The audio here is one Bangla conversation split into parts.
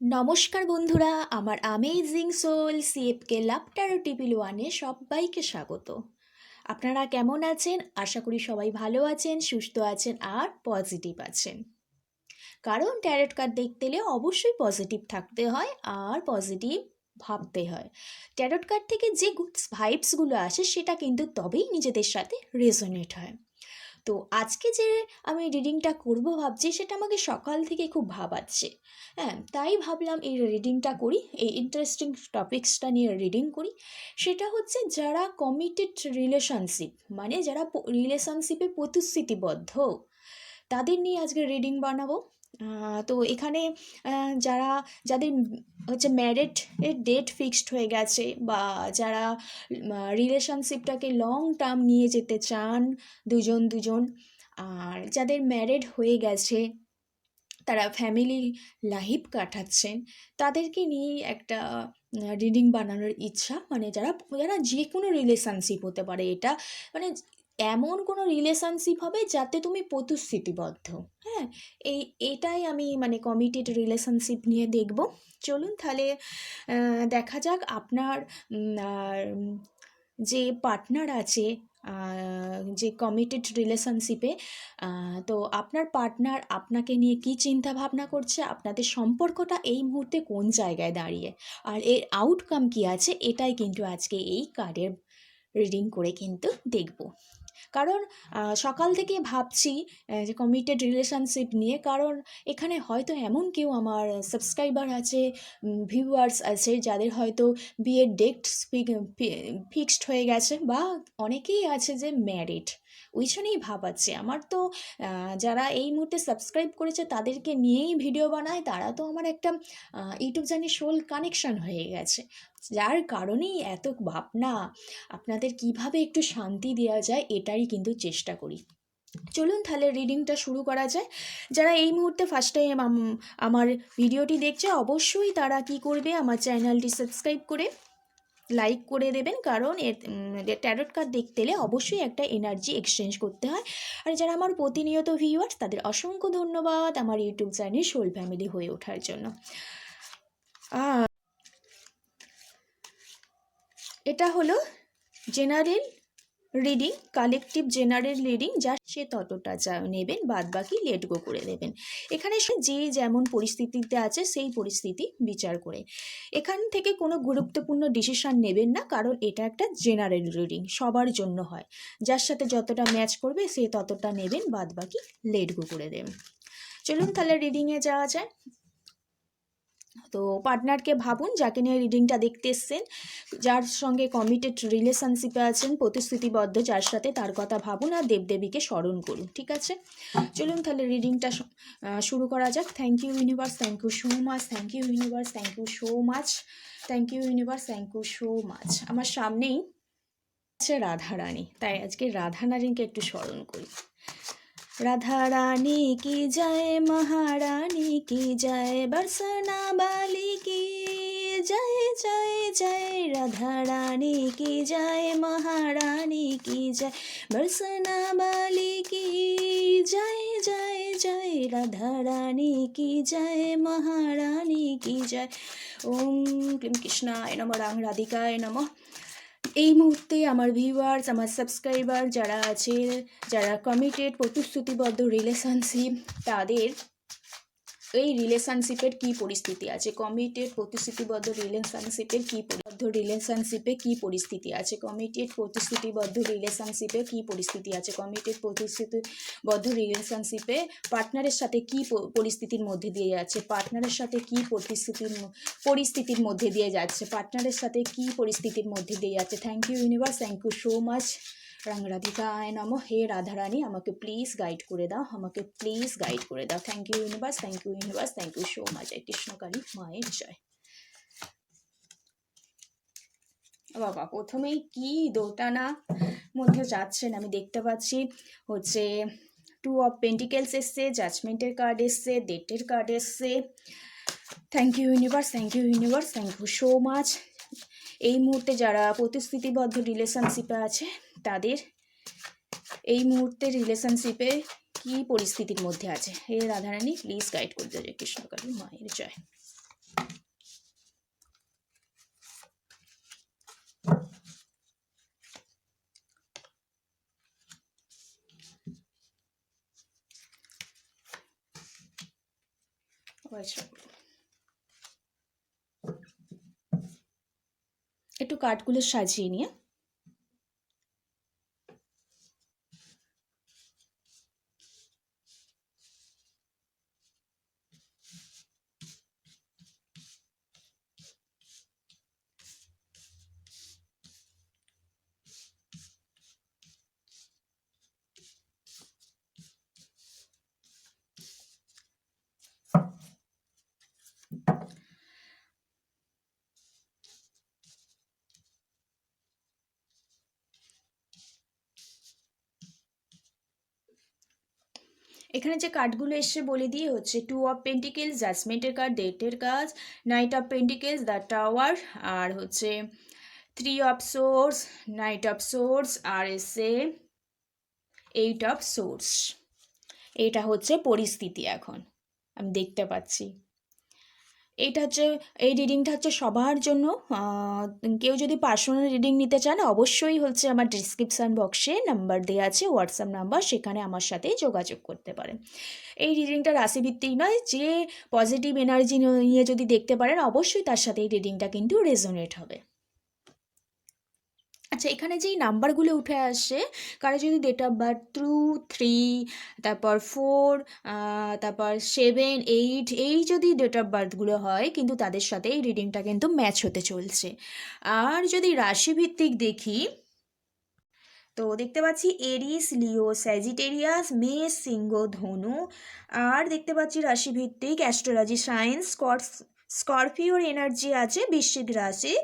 নমস্কার বন্ধুরা, আমার আমেজিং সোল সিএফকে লাপটার টিপিল ওয়ানে সবাইকে স্বাগত। আপনারা কেমন আছেন? আশা করি সবাই ভালো আছেন, সুস্থ আছেন আর পজিটিভ আছেন। কারণ ট্যারট কার্ড দেখতে হলে অবশ্যই পজিটিভ থাকতে হয় আর পজিটিভ ভাবতে হয়। ট্যারট কার্ড থেকে যে গুড ভাইবসগুলো আসে সেটা কিন্তু তবেই নিজেদের সাথে রেজোনেট হয়। তো আজকে যে আমি রিডিংটা করব ভাবছি, সেটা আমাকে সকাল থেকে খুব ভাবাচ্ছে। হ্যাঁ তাই ভাবলাম এই রিডিংটা করি, এই ইন্টারেস্টিং টপিক্সটা নিয়ে রিডিং করি। সেটা হচ্ছে যারা কমিটেড রিলেশনশিপ মানে যারা রিলেশনশিপে প্রতিশ্রুতিবদ্ধ, তাদের নিয়ে আজকে রিডিং বানাবো। তো এখানে যারা, যাদের হচ্ছে ম্যারেড এর ডেট ফিক্সড হয়ে গেছে বা যারা রিলেশনশিপটাকে লং টার্ম নিয়ে যেতে চান দুজন দুজন, আর যাদের ম্যারেড হয়ে গেছে, তারা ফ্যামিলি লাইফ কাটাচ্ছেন, তাদেরকে নিয়ে একটা রিডিং বানানোর ইচ্ছা। মানে যারা যারা যে কোনো রিলেশনশিপ হতে পারে এটা। মানে এমন কোনো রিলেশনশিপ হবে যাতে তুমি প্রতিশ্রুতিবদ্ধ। হ্যাঁ এই, এটাই আমি মানে কমিটেড রিলেশনশিপ নিয়ে দেখব। চলুন তাহলে দেখা যাক আপনার যে পার্টনার আছে যে কমিটেড রিলেশনশিপে তো আপনার পার্টনার আপনাকে নিয়ে কি চিন্তা ভাবনা করছে, আপনাদের সম্পর্কটা এই মুহূর্তে কোন জায়গায় দাঁড়িয়ে, আর এর আউটকাম কি আছে, এটাই কিন্তু আজকে এই কার্ডের রিডিং করে কিন্তু দেখব। কারণ সকাল থেকে ভাবছি যে কমিটেড রিলেশনশিপ নিয়ে, কারণ এখানে হয়তো এমন কেউ আমার সাবস্ক্রাইবার আছে ভিউয়ার্স আছে, যাদের হয়তো বিয়ের ডেট ফিক্সড হয়ে গেছে বা অনেকেই আছে যে ম্যারিড ওই জন্যই ভাবাচ্ছে। আমার তো যারা এই মুহূর্তে সাবস্ক্রাইব করেছে তাদেরকে নিয়েই ভিডিও বানায়, তারা তো আমার একটা ইউটিউব চ্যানেল সোল কানেকশন হয়ে গেছে। যার কারণেই এত ভাবনা, আপনাদের কীভাবে একটু শান্তি দেওয়া যায় এটাই কিন্তু চেষ্টা করি। চলুন তাহলে রিডিংটা শুরু করা যায়। যারা এই মুহূর্তে ফার্স্ট টাইম আমার ভিডিওটি দেখছে, অবশ্যই তারা কি করবে, আমার চ্যানেলটি সাবস্ক্রাইব করে লাইক করে দেবেন। কারণ এর ট্যারট কার্ড দেখতে এলে অবশ্যই একটা এনার্জি এক্সচেঞ্জ করতে হয়। আর যারা আমার প্রতিনিয়ত ভিউয়ার্স তাদের অসংখ্য ধন্যবাদ আমার ইউটিউব চ্যানেল সোল ফ্যামিলি হয়ে ওঠার জন্য। এটা হলো general reading collective general reading যা সে ততটা যা নেবেন বাদ বাকি লেট গো করে দেবেন। এখানে সে যে যেমন পরিস্থিতিতে আছে, সেই পরিস্থিতি বিচার করে। এখান থেকে কোনো গুরুত্বপূর্ণ ডিসিশান নেবেন না, কারণ এটা একটা জেনারেল রিডিং সবার জন্য হয়। যার সাথে যতটা ম্যাচ করবে, সে ততটা নেবেন বাদ বাকি লেট গো করে দেবেন। চলুন তাহলে রিডিংয়ে যাওয়া যায় তো পার্টনারকে ভাবুন, যাকে নিয়ে রিডিংটা দেখতে এসছেন, যার সঙ্গে কমিটেড রিলেশনশিপে আছেন, প্রতিশ্রুতিবদ্ধ, যার সাথে তার কথা ভাবুন আর দেবদেবীকে স্মরণ করুন, ঠিক আছে? চলুন তাহলে রিডিংটা শুরু করা যাক। Thank you universe thank you so much thank you universe thank you so much thank you universe thank you so much আমার সামনেই আছে রাধারানী, তাই আজকে রাধারানীকে একটু স্মরণ করি। রাধা রানী কি জয়, মহারানী কি জয় বর্ষনা বালি কি জয় জয় জয় রাধা রানী কি জয়, মহারানী কি জয় বর্ষনা বালি কি জয় জয় জয় রাধা রানী কি জয়, মহারানী কি জয়। ওম ক্লিম কৃষ্ণায় নম রাং রাধিকায় নমঃ। এই মুহূর্তে আমার ভিউয়ার্স আমার সাবস্ক্রাইবার যারা আছে যারা কমিটেড প্রতিশ্রুতিবদ্ধ রিলেশনশিপ তাদের এই রিলেশনশিপের কি পরিস্থিতি আছে? কমিটেড প্রতিশ্রুতিবদ্ধ রিলেশনশিপের কি বদ্ধ রিলেশনশিপে কি পরিস্থিতি আছে? কমিটেড প্রতিশ্রুতিবদ্ধ রিলেশনশিপে কি পরিস্থিতি আছে? কমিটেড প্রতিশ্রুতিবদ্ধ রিলেশনশিপে পার্টনারের সাথে কি পরিস্থিতির মধ্যে দিয়ে যাচ্ছে? পার্টনারের সাথে কি প্রতিশ্রুতির পরিস্থিতির মধ্যে দিয়ে যাচ্ছে? পার্টনারের সাথে কি পরিস্থিতির মধ্যে দিয়ে যাচ্ছে? Thank you universe thank you so much রাং রাধিকায় নম। হে রাধারানী, আমাকে প্লিজ গাইড করে দাও। আমাকে প্লিজ গাইড করে দাও। Thank you universe thank you universe thank you so much এই কৃষ্ণকালী মায়ের জয়। বাবা, প্রথমেই কি দোটানা মধ্যে যাচ্ছেন আমি দেখতে পাচ্ছি। হচ্ছে টু অফ পেন্টিকেলস এসছে জাজমেন্টের কার্ড এসছে ডেটের কার্ড এসছে। Thank you universe thank you universe thank you so much এই মুহূর্তে যারা প্রতিশ্রুতিবদ্ধ রিলেশনশিপে আছে তাদের এই মুহূর্তে রিলেশনশিপে কি পরিস্থিতির মধ্যে আছে? হে রাধারানী প্লিজ গাইড করে দেবে, কৃষ্ণকালী মায়ের জয়। একটু কাঠগুলো সাজিয়ে নিয়ে এখানে যে কার্ডগুলো এসছে বলে দিয়ে হচ্ছে টু অফ পেন্টিকেলস জাজমেন্টের কার্ড ডেটের কাজ knight of pentacles the tower আর হচ্ছে three of swords knight of swords আর এসে এইট অফ সোর্স এটা হচ্ছে পরিস্থিতি এখন, আমি দেখতে পাচ্ছি। এইটা হচ্ছে, এই রিডিংটা হচ্ছে সবার জন্য। কেউ যদি পার্সোনাল রিডিং নিতে চান, অবশ্যই হচ্ছে আমার ডিসক্রিপশান বক্সে নাম্বার দেওয়া আছে হোয়াটসঅ্যাপ নাম্বার সেখানে আমার সাথে যোগাযোগ করতে পারেন। এই রিডিংটা রাশিভিত্তিক নয়, যে পজিটিভ এনার্জি নিয়ে যদি দেখতে পারেন, অবশ্যই তার সাথে এই রিডিংটা কিন্তু রেজোনেট হবে। আচ্ছা এখানে যেই নাম্বারগুলো উঠে আসছে কারও যদি date of birth two three তারপর ফোর তারপর সেভেন এইট এই যদি ডেট অফ বার্থগুলো হয়, কিন্তু তাদের সাথে এই রিডিংটা কিন্তু ম্যাচ হতে চলছে। আর যদি রাশিভিত্তিক দেখি, তো দেখতে পাচ্ছি এরিস, লিও স্যাজিটেরিয়াস মেষ, সিংহ, ধনু, আর দেখতে পাচ্ছি রাশিভিত্তিক অ্যাস্ট্রোলজি সায়েন্স স্কটস স্করপিওর এনার্জি আছে বৃশ্চিক রাশি।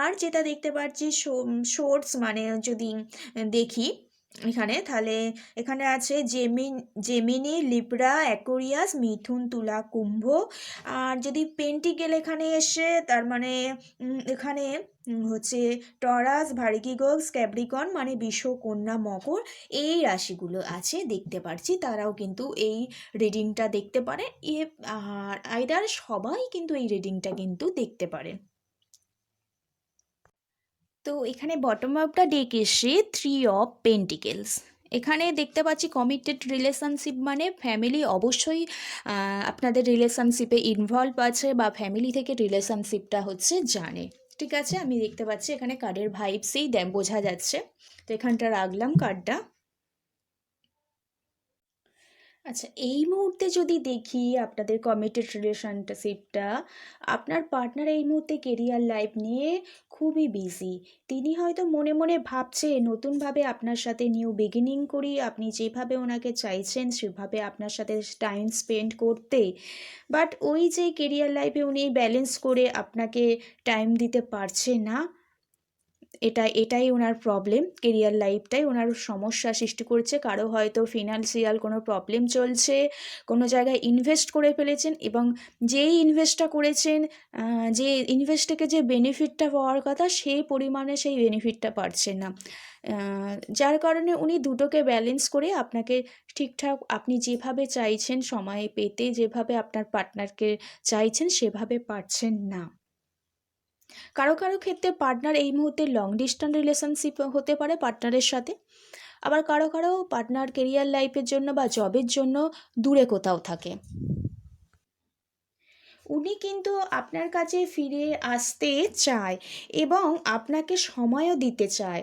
আর যেটা দেখতে পাচ্ছি শোর্টস মানে যদি দেখি এখানে। তাহলে এখানে আছে জেমিন, জেমিনি, লিব্রা, অ্যাকোরিয়াস, মিথুন, তুলা, কুম্ভ। আর যদি পেন্টিকেল এখানে এসে, তার মানে এখানে হচ্ছে টরাস ভার্গিগস ক্যাপ্রিকন মানে বিষ, কন্যা, মকর, এই রাশিগুলো আছে, দেখতে পারছি। তারাও কিন্তু এই রিডিংটা দেখতে পারে। আর, আইদার সবাই কিন্তু এই রিডিংটা কিন্তু দেখতে পারে। তো এখানে বটম আপটা ডেক এসে থ্রি অফ পেন্টিকেলস এখানে দেখতে পাচ্ছি কমিটেড রিলেশনশিপ মানে ফ্যামিলি অবশ্যই আপনাদের রিলেশনশিপে ইনভলভ আছে বা ফ্যামিলি থেকে রিলেশনশিপটা হচ্ছে জানে। ঠিক আছে, আমি দেখতে পাচ্ছি এখানে কার্ডের ভাইবসেই বোঝা যাচ্ছে। তো এখানটা রাখলাম কার্ডটা আচ্ছা এই মুহূর্তে যদি দেখি আপনাদের কমিটেড রিলেশনশিপটা আপনার পার্টনার এই মুহূর্তে কেরিয়ার লাইফ নিয়ে খুবই বিজি তিনি হয়তো মনে মনে ভাবছে নতুনভাবে আপনার সাথে নিউ বিগিনিং করি, আপনি যেভাবে ওনাকে চাইছেন, সেভাবে আপনার সাথে টাইম স্পেন্ড করতে। বাট ওই যে কেরিয়ার লাইফে উনি ব্যালেন্স করে আপনাকে টাইম দিতে পারছে না এটা, এটাই ওনার প্রবলেম কেরিয়ার লাইফটাই ওনার সমস্যা সৃষ্টি করছে। কারও হয়তো ফিনান্সিয়াল কোনো প্রবলেম চলছে, কোনো জায়গায় ইনভেস্ট করে ফেলেছেন এবং যেই ইনভেস্টটা করেছেন যে ইনভেস্ট থেকে যে বেনিফিটটা পাওয়ার কথা, সেই পরিমাণে সেই বেনিফিটটা পাচ্ছেন না। যার কারণে উনি দুটোকে ব্যালেন্স করে আপনাকে ঠিকঠাক, আপনি যেভাবে চাইছেন, সময় পেতে যেভাবে আপনার পার্টনারকে চাইছেন, সেভাবে পারছেন না। কারও কারও ক্ষেত্রে পার্টনার এই মুহূর্তে লং ডিস্টেন্স রিলেশনশিপ হতে পারে পার্টনারের সাথে। আবার কারও কারও পার্টনার কেরিয়ার লাইফের জন্য বা জবের জন্য দূরে কোথাও থাকে। উনি কিন্তু আপনার কাছে ফিরে আসতে চায় এবং আপনাকে সময়ও দিতে চায়।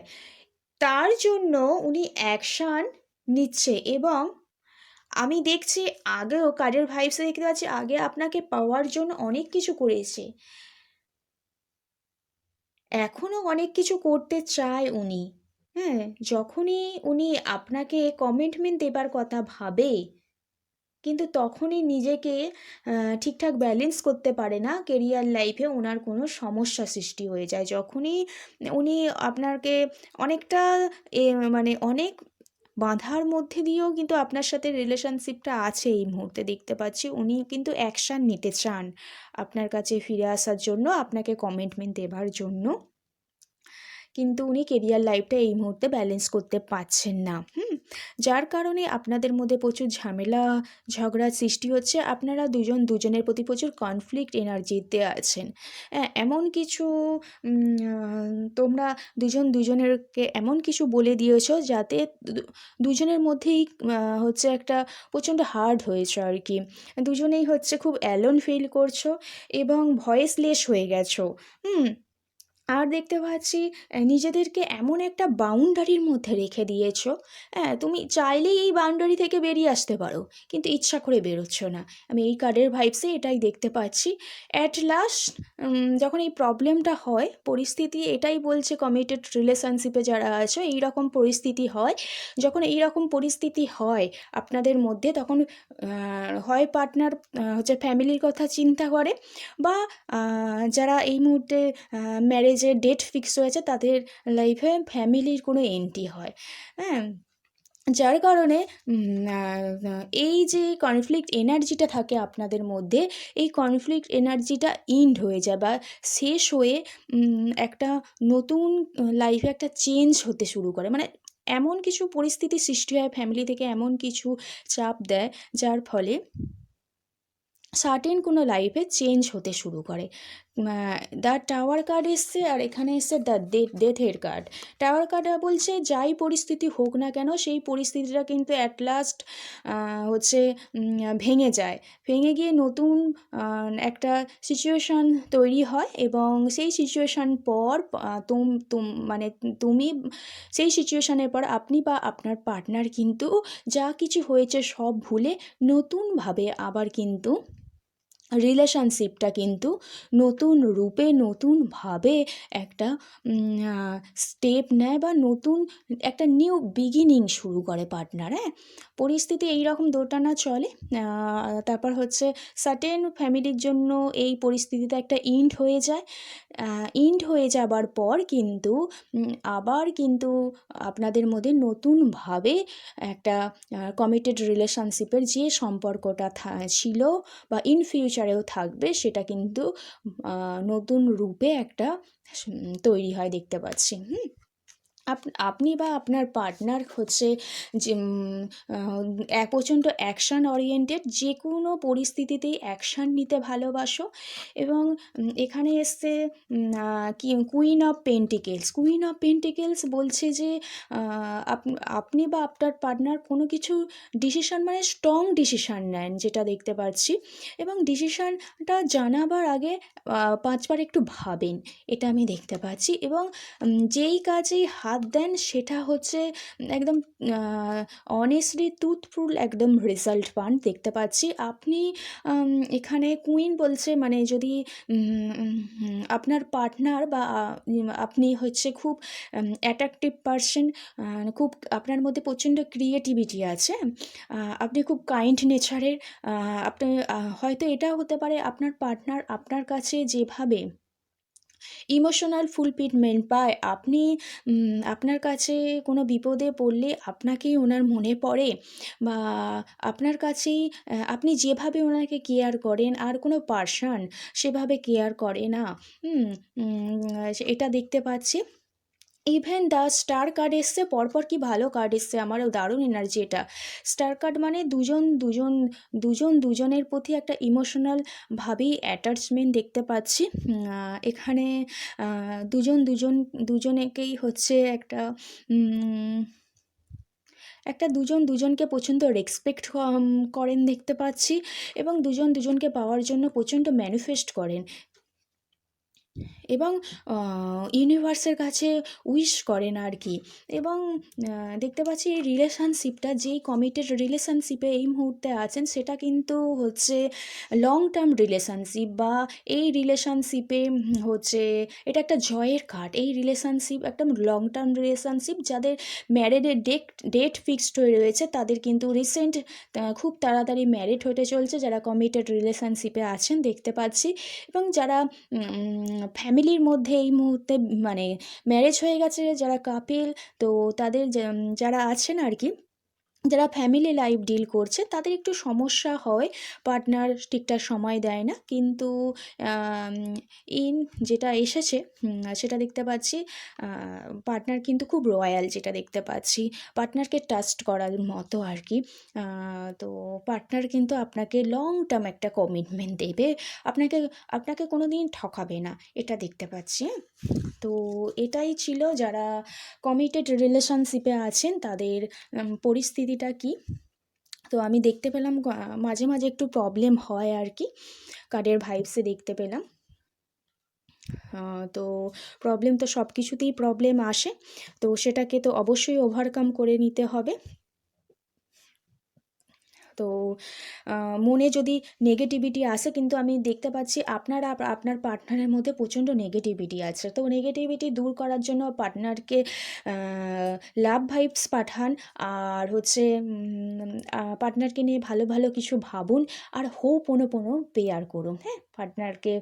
তার জন্য উনি অ্যাকশান নিচ্ছে এবং আমি দেখছি আগেও কাজের ভাইবসে দেখতে পাচ্ছি, আগে আপনাকে পাওয়ার জন্য অনেক কিছু করেছে। এখনও অনেক কিছু করতে চায় উনি। হ্যাঁ যখনই উনি আপনাকে কমিটমেন্ট দেবার কথা ভাবে, কিন্তু তখনই নিজেকে ঠিকঠাক ব্যালেন্স করতে পারে না। কেরিয়ার লাইফে ওনার কোনো সমস্যা সৃষ্টি হয়ে যায়। যখনই উনি আপনাকে অনেকটা মানে অনেক বাধার মধ্যে দিয়েও কিন্তু আপনার সাথে রিলেশনশিপটা আছে এই মুহূর্তে দেখতে পাচ্ছি। উনি কিন্তু অ্যাকশান নিতে চান। আপনার কাছে ফিরে আসার জন্য, আপনাকে কমিটমেন্ট দেবার জন্য। কিন্তু উনি কেরিয়ার লাইফটা এই মুহূর্তে ব্যালেন্স করতে পারছেন না। হুম? যার কারণে আপনাদের মধ্যে প্রচুর ঝামেলা ঝগড়ার সৃষ্টি হচ্ছে। আপনারা দুজন, দুজনের প্রতি প্রচুর কনফ্লিক্ট এনার্জিতে আছেন। এমন কিছু তোমরা দুজন, দুজনেরকে এমন কিছু বলে দিয়েছ যাতে দুজনের মধ্যেই হচ্ছে একটা প্রচণ্ড হার্ড হয়েছে আর কি। দুজনেই হচ্ছে খুব অ্যালোন ফিল করছ এবং ভয়েসলেস হয়ে গেছো। হুম? আর দেখতে পাচ্ছি নিজেদেরকে এমন একটা বাউন্ডারির মধ্যে রেখে দিয়েছ। হ্যাঁ তুমি চাইলেই এই বাউন্ডারি থেকে বেরিয়ে আসতে পারো, কিন্তু ইচ্ছা করে বেরোচ্ছ না। আমি এই কার্ডের ভাইবসে এটাই দেখতে পাচ্ছি। অ্যাট লাস্ট যখন এই প্রবলেমটা হয়, পরিস্থিতি এটাই বলছে কমিটেড রিলেশনশিপে যারা আছো এই রকম পরিস্থিতি হয়। যখন এই রকম পরিস্থিতি হয়, আপনাদের মধ্যে তখন হয় পার্টনার হচ্ছে ফ্যামিলির কথা চিন্তা করে, বা যারা এই মুহূর্তে ম্যারেজের ডেট ফিক্স হয়েছে তাদের লাইফে ফ্যামিলির কোনো এন্ট্রি হয়। হ্যাঁ? যার কারণে এই যে কনফ্লিক্ট এনার্জিটা থাকে আপনাদের মধ্যে, এই কনফ্লিক্ট এনার্জিটা ইন্ড হয়ে যায় বা শেষ হয়ে একটা নতুন লাইফে একটা চেঞ্জ হতে শুরু করে। মানে এমন কিছু পরিস্থিতি সৃষ্টি হয় ফ্যামিলি থেকে এমন কিছু চাপ দেয়, যার ফলে সার্টেন কোনো লাইফে চেঞ্জ হতে শুরু করে। দ্য টাওয়ার কার্ড এসছে আর এখানে এসছে দ্য ডেথ ডেথের কার্ড টাওয়ার কার্ড বলছে, যাই পরিস্থিতি হোক না কেন, সেই পরিস্থিতিটা কিন্তু অ্যাট লাস্ট হচ্ছে ভেঙে যায়। ভেঙে গিয়ে নতুন একটা সিচুয়েশান তৈরি হয় এবং সেই সিচুয়েশান পর তুম তুম মানে তুমি, সেই সিচুয়েশানের পর আপনি বা আপনার পার্টনার কিন্তু যা কিছু হয়েছে সব ভুলে নতুনভাবে আবার কিন্তু রিলেশনশিপটা কিন্তু নতুন রূপে নতুনভাবে একটা স্টেপ নেয় বা নতুন একটা নিউ বিগিনিং শুরু করে পার্টনার হ্যাঁ? পরিস্থিতি এই রকম দোটানা চলে তারপর হচ্ছে সার্টেন ফ্যামিলির জন্য এই পরিস্থিতিতে একটা ইন্ড হয়ে যায় ইন্ড হয়ে যাবার পর কিন্তু আবার কিন্তু আপনাদের মধ্যে নতুনভাবে একটা কমিটেড রিলেশনশিপের যে সম্পর্কটা ছিল বা ইন ফিউচারেও থাকবে সেটা কিন্তু নতুন রূপে একটা তৈরি হয় দেখতে পাচ্ছি হুম? আপনি বা আপনার পার্টনার হচ্ছে যে এক প্রচণ্ড অ্যাকশান ওরিয়েন্টেড যে কোনো পরিস্থিতিতেই অ্যাকশান নিতে ভালোবাসো এবং এখানে এসছে কি queen of pentacles queen of pentacles বলছে যে আপ- আপনি বা আপনার পার্টনার কোনো কিছু ডিসিশান মানে স্ট্রং ডিসিশান নেন যেটা দেখতে পাচ্ছি এবং ডিসিশানটা জানাবার আগে পাঁচবার একটু ভাবেন। এটা আমি দেখতে পাচ্ছি এবং যেই কাজেই হাত দেন সেটা হচ্ছে একদম অনেস্টলি টুথফুল একদম রেজাল্ট পান। দেখতে পাচ্ছি আপনি এখানে কুইন বলছে মানে যদি আপনার পার্টনার বা আপনি হচ্ছে খুব অ্যাট্রাকটিভ পারসন খুব আপনার মধ্যে প্রচণ্ড ক্রিয়েটিভিটি আছে আপনি খুব কাইন্ড নেচারের আপনি হয়তো এটাও হতে পারে আপনার পার্টনার আপনার কাছে যেভাবে ইমোশনাল ফুলফিলমেন্ট পায়। আপনি আপনার কাছে কোনো বিপদে পড়লে আপনাকেই ওনার মনে পড়ে বা আপনার কাছেই আপনি যেভাবে ওনাকে কেয়ার করেন আর কোনো পার্সন সেভাবে কেয়ার করে না। এটা দেখতে পাচ্ছি। ইভেন দ্য স্টার কার্ড এসছে, পরপর কি ভালো কার্ড এসছে? আমারও দারুণ এনার্জি এটা। স্টার কার্ড মানে দুজন দুজন দুজন, দুজনের প্রতি একটা ইমোশনাল ভাবেই অ্যাটাচমেন্ট দেখতে পাচ্ছি। এখানে দুজন দুজন, দুজনেকেই হচ্ছে একটা একটা দুজন, দুজনকে প্রচণ্ড রেসপেক্ট করেন দেখতে পাচ্ছি এবং দুজন, দুজনকে পাওয়ার জন্য প্রচণ্ড ম্যানিফেস্ট করেন। এবং ইউনিভার্সের কাছে উইশ করেন আর কি এবং দেখতে পাচ্ছি এই রিলেশনশিপটা যেই কমিটেড রিলেশনশিপে এই মুহূর্তে আছেন, সেটা কিন্তু হচ্ছে লং টার্ম রিলেশনশিপ বা এই রিলেশনশিপে হচ্ছে এটা একটা জয়ের কার্ড। এই রিলেশনশিপ একটা লং টার্ম রিলেশনশিপ যাদের ম্যারেডের ডেট ডেট ফিক্সড হয়ে রয়েছে, তাদের কিন্তু রিসেন্ট খুব তাড়াতাড়ি ম্যারিড হতে চলছে, যারা কমিটেড রিলেশনশিপে আছেন, দেখতে পাচ্ছি। এবং যারা ফ্যামিলির মধ্যে এই মুহূর্তে মানে ম্যারেজ হয়ে গেছে যারা কাপিল তো তাদের যারা আছেন আর কি যারা ফ্যামিলি লাইফ ডিল করছে তাদের একটু সমস্যা হয় পার্টনার ঠিকঠাক সময় দেয় না। কিন্তু ইন যেটা এসেছে সেটা দেখতে পাচ্ছি পার্টনার কিন্তু খুব রয়্যাল যেটা দেখতে পাচ্ছি। পার্টনারকে ট্রাস্ট করার মতো আর কি। তো পার্টনার কিন্তু আপনাকে লং টার্ম একটা কমিটমেন্ট দেবে। আপনাকে আপনাকে কোনো দিন ঠকাবে না এটা দেখতে পাচ্ছি হ্যাঁ? তো এটাই ছিল যারা কমিটেড রিলেশনশিপে আছেন তাদের উম, পরিস্থিতিটা কি? তো আমি দেখতে পেলাম মাঝে মাঝে একটু প্রবলেম হয় আর কি। কার্ডের ভাইবসে দেখতে পেলাম। তো প্রবলেম তো সব কিছুতেই প্রবলেম আসে। তো সেটাকে তো অবশ্যই ওভারকাম করে নিতে হবে। তো মনে যদি নেগেটিভিটি আসে কিন্তু আমি দেখতে পাচ্ছি আপনার আপনার পার্টনারের মধ্যে প্রচণ্ড নেগেটিভিটি আছে। তো নেগেটিভিটি দূর করার জন্য পার্টনারকে লাভ ভাইবস পাঠান আর হচ্ছে পার্টনারকে নিয়ে ভালো ভালো কিছু ভাবুন আর হো পোনো পোনো পেয়ার করুন। হ্যাঁ পার্টনারকে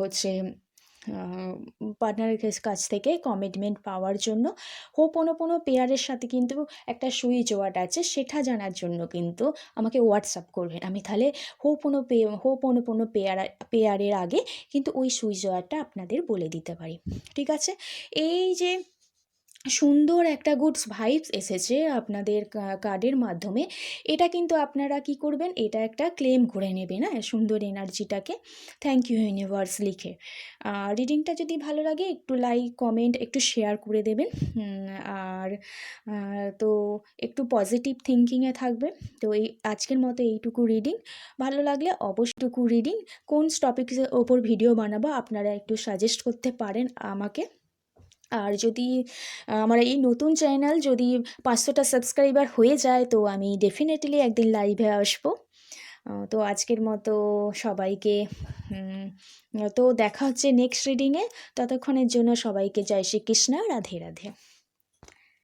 হচ্ছে পার্টনারের কাছ থেকে কমিটমেন্ট পাওয়ার জন্য। হোপোনোপোনো পেয়ারের সাথে কিন্তু একটা সুইচ ওয়ার্ড আছে, সেটা জানার জন্য কিন্তু আমাকে হোয়াটসঅ্যাপ করবেন। আমি তাহলে হোপোনো পে হোপোনোপোনো পেয়ার পেয়ারের আগে কিন্তু ওই সুইচ ওয়ার্ডটা আপনাদের বলে দিতে পারি। ঠিক আছে? এই যে সুন্দর একটা গুডস ভাইবস এসেছে আপনাদের কার্ডের মাধ্যমে। এটা কিন্তু আপনারা কি করবেন? এটা একটা ক্লেম করে নেবেন হ্যাঁ সুন্দর এনার্জিটাকে। থ্যাংক ইউ ইউনিভার্স লিখে। রিডিংটা যদি ভালো লাগে, একটু লাইক কমেন্ট একটু শেয়ার করে দেবেন। আর তো একটু পজিটিভ থিঙ্কিংয়ে থাকবে তো এই, আজকের মতো এইটুকু রিডিং ভালো লাগলে অবশ্যটুকু রিডিং কোন টপিকের ওপর ভিডিও বানাবো, আপনারা একটু সাজেস্ট করতে পারেন আমাকে। আর যদি, আমার এই নতুন চ্যানেল যদি পাঁচশোটা সাবস্ক্রাইবার হয়ে যায়, তো আমি ডেফিনেটলি একদিন লাইভে আসব। তো আজকের মতো সবাইকে তো দেখা হচ্ছে নেক্সট রিডিংয়ে ততক্ষণের জন্য সবাইকে জয় শ্রীকৃষ্ণ, রাধে রাধে।